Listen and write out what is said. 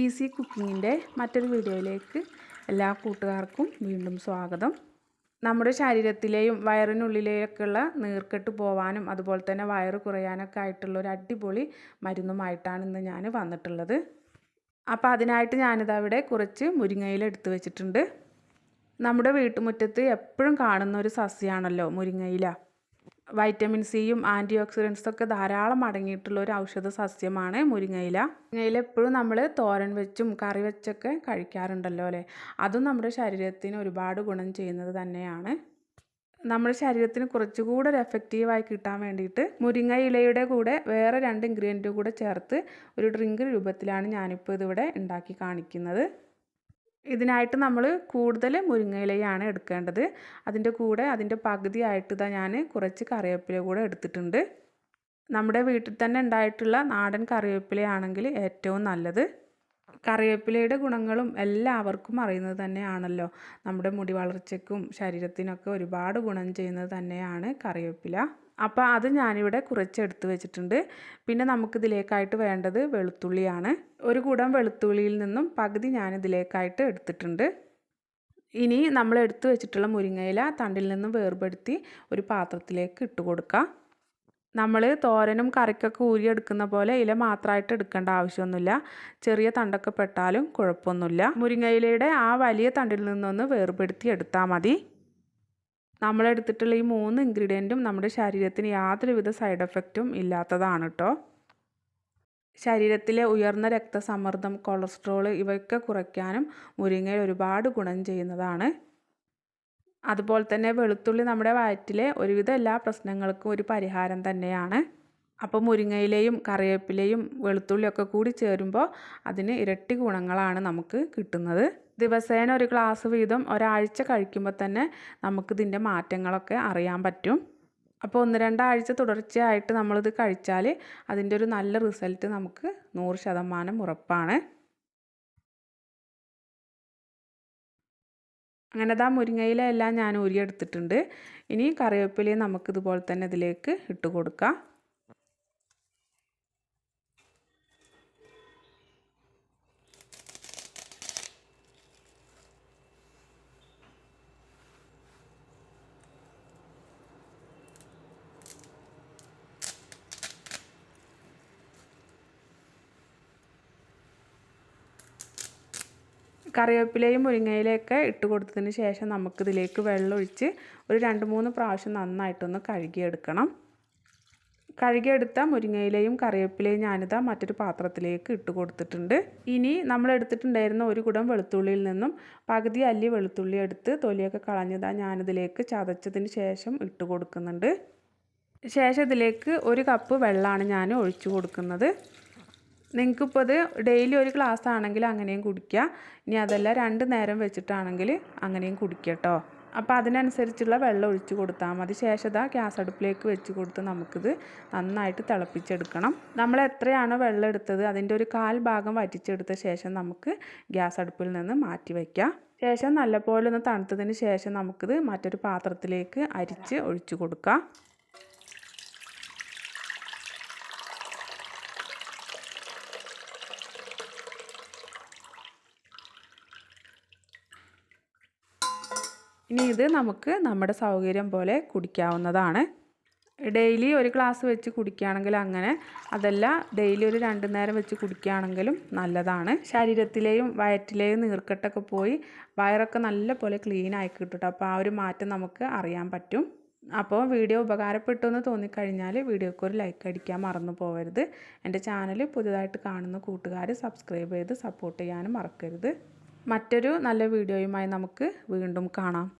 Easy കുക്കിങ്ങിന്റെ മറ്റൊരു വീഡിയോയിലേക്ക് എല്ലാ കൂട്ടുകാർക്കും വീണ്ടും സ്വാഗതം. നമ്മുടെ ശരീരത്തിലെയും വയറിനുള്ളിലേക്കുള്ള നീർക്കെട്ട് പോവാനും അതുപോലെ തന്നെ വയറ് കുറയാനൊക്കെ ആയിട്ടുള്ള ഒരു അടിപൊളി മരുന്നുമായിട്ടാണ് ഇന്ന് ഞാൻ വന്നിട്ടുള്ളത്. അപ്പോൾ അതിനായിട്ട് ഞാനിതവിടെ കുറച്ച് മുരിങ്ങയില എടുത്തു വെച്ചിട്ടുണ്ട്. നമ്മുടെ വീട്ടുമുറ്റത്ത് എപ്പോഴും കാണുന്ന ഒരു സസ്യമാണല്ലോ മുരിങ്ങയില. വൈറ്റമിൻ സിയും ആന്റി ഓക്സിഡൻസും ഒക്കെ ധാരാളം അടങ്ങിയിട്ടുള്ള ഒരു ഔഷധ സസ്യമാണ് മുരിങ്ങയില. മുരിങ്ങയില എപ്പോഴും നമ്മൾ തോരൻ വെച്ചും കറി വെച്ചൊക്കെ കഴിക്കാറുണ്ടല്ലോ അല്ലേ? അതും നമ്മുടെ ശരീരത്തിന് ഒരുപാട് ഗുണം ചെയ്യുന്നത് തന്നെയാണ്. നമ്മുടെ ശരീരത്തിന് കുറച്ചുകൂടെ ഒരു എഫക്റ്റീവായി കിട്ടാൻ വേണ്ടിയിട്ട് മുരിങ്ങ ഇലയുടെ കൂടെ വേറെ രണ്ട് ഇൻഗ്രീഡിയന്റും കൂടെ ചേർത്ത് ഒരു ഡ്രിങ്ക് രൂപത്തിലാണ് ഞാനിപ്പോൾ ഇതിവിടെ ഉണ്ടാക്കി കാണിക്കുന്നത്. ഇതിനായിട്ട് നമ്മൾ കൂടുതൽ മുരിങ്ങയിലയാണ് എടുക്കേണ്ടത്. അതിന്റെ കൂടെ അതിന്റെ പകുതിയായിട്ട് ഇതാ ഞാൻ കുറച്ച് കറിവേപ്പില കൂടെ എടുത്തിട്ടുണ്ട്. നമ്മുടെ വീട്ടിൽ തന്നെ ഉണ്ടായിട്ടുള്ള നാടൻ കറിവേപ്പിലയാണെങ്കിൽ ഏറ്റവും നല്ലത്. കറിവേപ്പിലയുടെ ഗുണങ്ങളും എല്ലാവർക്കും അറിയുന്നത് തന്നെയാണല്ലോ. നമ്മുടെ മുടി വളർച്ചയ്ക്കും ശരീരത്തിനൊക്കെ ഒരുപാട് ഗുണം ചെയ്യുന്നത് തന്നെയാണ് കറിവേപ്പില. അപ്പോൾ അത് ഞാനിവിടെ കുറച്ചെടുത്ത് വെച്ചിട്ടുണ്ട്. പിന്നെ നമുക്കിതിലേക്കായിട്ട് വേണ്ടത് വെളുത്തുള്ളിയാണ്. ഒരു കൂടം വെളുത്തുള്ളിയിൽ നിന്നും പകുതി ഞാനിതിലേക്കായിട്ട് എടുത്തിട്ടുണ്ട്. ഇനി നമ്മൾ എടുത്തു വെച്ചിട്ടുള്ള മുരിങ്ങയില തണ്ടിൽ നിന്നും വേർപെടുത്തി ഒരു പാത്രത്തിലേക്ക് ഇട്ട് കൊടുക്കുക നമ്മൾ തോരനും കറിക്കൊക്കെ ഊരിയെടുക്കുന്ന പോലെ ഇല മാത്രമായിട്ട് എടുക്കേണ്ട ആവശ്യമൊന്നുമില്ല. ചെറിയ തണ്ടൊക്കെ പെട്ടാലും കുഴപ്പമൊന്നുമില്ല. മുരിങ്ങയിലയുടെ ആ വലിയ തണ്ടിൽ നിന്നൊന്ന് വേർപെടുത്തി എടുത്താൽ മതി. നമ്മളെടുത്തിട്ടുള്ള ഈ മൂന്ന് ഇൻഗ്രീഡിയന്റും നമ്മുടെ ശരീരത്തിന് യാതൊരുവിധ സൈഡ് എഫക്റ്റും ഇല്ലാത്തതാണ് കേട്ടോ ശരീരത്തിലെ ഉയർന്ന രക്തസമ്മർദ്ദം കൊളസ്ട്രോൾ ഇവയൊക്കെ കുറയ്ക്കാനും മുരിങ്ങയിൽ ഒരുപാട് ഗുണം ചെയ്യുന്നതാണ്. അതുപോലെ തന്നെ വെളുത്തുള്ളി നമ്മുടെ വയറ്റിലെ ഒരുവിധ എല്ലാ പ്രശ്നങ്ങൾക്കും ഒരു പരിഹാരം തന്നെയാണ്. അപ്പോൾ മുരിങ്ങയിലെയും കറിവേപ്പിലയും വെളുത്തുള്ളിയൊക്കെ കൂടി ചേരുമ്പോൾ അതിന് ഇരട്ടി ഗുണങ്ങളാണ് നമുക്ക് കിട്ടുന്നത്. ദിവസേന ഒരു ഗ്ലാസ് വീതം ഒരാഴ്ച കഴിക്കുമ്പോൾ തന്നെ നമുക്കിതിന്റെ മാറ്റങ്ങളൊക്കെ അറിയാൻ പറ്റും. അപ്പോൾ ഒന്ന് രണ്ടാഴ്ച തുടർച്ചയായിട്ട് നമ്മളിത് കഴിച്ചാൽ അതിന്റെ ഒരു നല്ല റിസൾട്ട് നമുക്ക് നൂറ് ശതമാനം ഉറപ്പാണ്. അങ്ങനെ ദാ മുരിങ്ങയില ഞാൻ ഊരിയെടുത്തിട്ടുണ്ട്. ഇനി കറിവേപ്പിലയും നമുക്കിതുപോലെ തന്നെ ഇതിലേക്ക് ഇട്ട് കൊടുക്കാം. കറിവേപ്പിലയും മുരിങ്ങയിലയൊക്കെ ഇട്ട് കൊടുത്തതിന് ശേഷം നമുക്കിതിലേക്ക് വെള്ളമൊഴിച്ച് ഒരു രണ്ട് മൂന്ന് പ്രാവശ്യം നന്നായിട്ടൊന്ന് കഴുകിയെടുക്കണം. കഴുകിയെടുത്ത മുരിങ്ങയിലയും കറിവേപ്പിലയും ഞാനിതാ മറ്റൊരു പാത്രത്തിലേക്ക് ഇട്ട് കൊടുത്തിട്ടുണ്ട്. ഇനി നമ്മൾ എടുത്തിട്ടുണ്ടായിരുന്ന ഒരു കുടം വെളുത്തുള്ളിയിൽ നിന്നും പകുതി അല്ലി വെളുത്തുള്ളി എടുത്ത് തൊലിയൊക്കെ കളഞ്ഞതാ ഞാനിതിലേക്ക് ചതച്ചതിന് ശേഷം ഇട്ട് കൊടുക്കുന്നുണ്ട്. ശേഷം ഇതിലേക്ക് ഒരു കപ്പ് വെള്ളമാണ് ഞാൻ ഒഴിച്ചു കൊടുക്കുന്നത്. നിങ്ങൾക്കിപ്പോൾ ഇത് ഡെയിലി ഒരു ഗ്ലാസ് ആണെങ്കിൽ അങ്ങനെയും കുടിക്കുക ഇനി അതല്ല രണ്ട് നേരം വെച്ചിട്ടാണെങ്കിൽ അങ്ങനെയും കുടിക്കുക കേട്ടോ അപ്പോൾ അതിനനുസരിച്ചുള്ള വെള്ളം ഒഴിച്ച് കൊടുത്താൽ മതി. ശേഷം ഇതാ ഗ്യാസ് അടുപ്പിലേക്ക് വെച്ച് കൊടുത്ത് നമുക്കിത് നന്നായിട്ട് തിളപ്പിച്ചെടുക്കണം. നമ്മൾ എത്രയാണോ വെള്ളം എടുത്തത് അതിന്റെ ഒരു കാൽ ഭാഗം വറ്റിച്ചെടുത്ത ശേഷം നമുക്ക് ഗ്യാസ് അടുപ്പിൽ നിന്ന് മാറ്റി വയ്ക്കാം ശേഷം നല്ലപോലെ ഒന്ന് തണുത്തതിന് ശേഷം നമുക്കിത് മറ്റൊരു പാത്രത്തിലേക്ക് അരിച്ച് ഒഴിച്ചു കൊടുക്കാം. ഇനി ഇത് നമുക്ക് നമ്മുടെ സൗകര്യം പോലെ കുടിക്കാവുന്നതാണ്. ഡെയിലി ഒരു ഗ്ലാസ് വെച്ച് കുടിക്കുകയാണെങ്കിൽ അങ്ങനെ അതല്ല ഡെയിലി ഒരു രണ്ട് നേരം വെച്ച് കുടിക്കുകയാണെങ്കിലും നല്ലതാണ്. ശരീരത്തിലെയും വയറ്റിലെയും നീർക്കെട്ടൊക്കെ പോയി വയറൊക്കെ നല്ല പോലെ ക്ലീൻ ആയി കിട്ടും അപ്പോൾ ആ ഒരു മാറ്റം നമുക്ക് അറിയാൻ പറ്റും. അപ്പോൾ വീഡിയോ ഉപകാരപ്പെട്ടു എന്ന് തോന്നിക്കഴിഞ്ഞാൽ വീഡിയോക്ക് ഒരു ലൈക്ക് അടിക്കാൻ മറന്നു പോകരുത് എന്റെ ചാനൽ പുതുതായിട്ട് കാണുന്ന കൂട്ടുകാർ സബ്സ്ക്രൈബ് ചെയ്ത് സപ്പോർട്ട് ചെയ്യാനും മറക്കരുത്. മറ്റൊരു നല്ല വീഡിയോയുമായി നമുക്ക് വീണ്ടും കാണാം.